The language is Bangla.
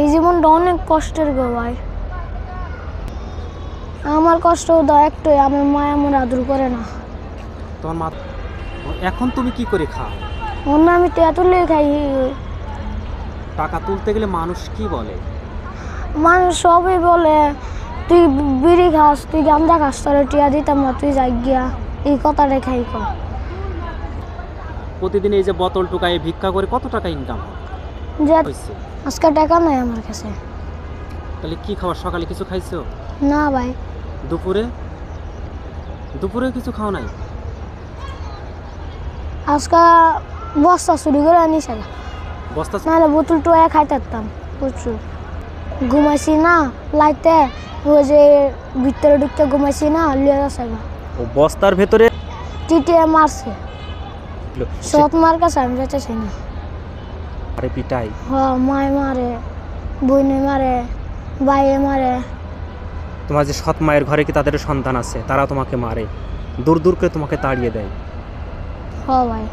এই জীবনটা অনেক কষ্টের গো ভাই। আমার কষ্ট দাও একটুই আমার মায়া আমার আদর করে না। তোমার মা এখন তুমি কি করে খাও? অন্য আমি তেঁতুলে খাই। টাকা তুলতে গেলে মানুষ কি বলে? মানুষ সবই বলে তুই বিড়ি খাস তুই গাঁজা খাস তোর টিয়া দিতাম না তুই যাই গিয়া এই কথাটা খাই কর। প্রতিদিন এই যে বোতল টুকায় ভিক্ষা করে কত টাকা ইনকাম যে আজকে টাকা নাই আমার কাছে। তাহলে কি খাবার সকালে কিছু খাইছো? না ভাই। দুপুরে? দুপুরে কিছু খাও নাই? আজকে বস্তা চুরি করে আনিস বস্তা নাহলে বোতল টোয়া খাইতে পারতাম প্রচুর ঘুমাইছি না লাইতে ওই যে ভিতরে ঢুকতে ঘুমাইছি না লিয়ে যাচ্ছে ও বস্তার ভেতরে? টিটিয়ে মারছে। সৎ মার কাছে আমি যাচ্ছি না। আরে পিটাই হ মায় মারে বইনে মারে বাইয়ে মারে। তোমার যে সৎ মায়ের ঘরে কি তাদের সন্তান আছে তারা তোমাকে মারে। দূর দূর করে তোমাকে তাড়িয়ে দেয়। হ ভাই।